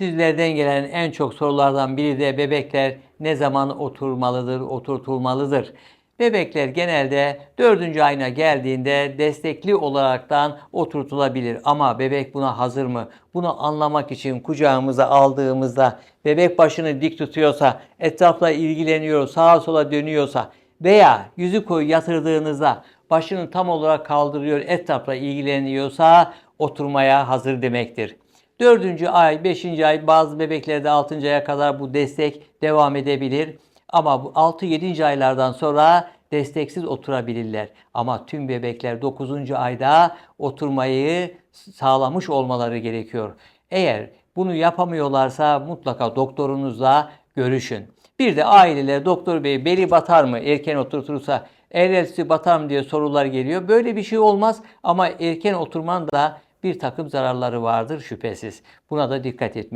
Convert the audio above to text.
Sizlerden gelen en çok sorulardan biri de bebekler ne zaman oturmalıdır, oturtulmalıdır? Bebekler genelde 4. ayına geldiğinde destekli olaraktan oturtulabilir. Ama bebek buna hazır mı? Bunu anlamak için kucağımıza aldığımızda bebek başını dik tutuyorsa, etrafla ilgileniyor, sağa sola dönüyorsa veya yüzü koyu yatırdığınızda başını tam olarak kaldırıyor, etrafla ilgileniyorsa oturmaya hazır demektir. Dördüncü ay, beşinci ay bazı bebeklerde altıncı aya kadar bu destek devam edebilir. Ama bu 6-7. aylardan sonra desteksiz oturabilirler. Ama tüm bebekler 9. ayda oturmayı sağlamış olmaları gerekiyor. Eğer bunu yapamıyorlarsa mutlaka doktorunuzla görüşün. Bir de aileler doktor bey beli batar mı erken oturtursa el batar mı diye sorular geliyor. Böyle bir şey olmaz ama erken oturman da bir takım zararları vardır şüphesiz. Buna da dikkat etmek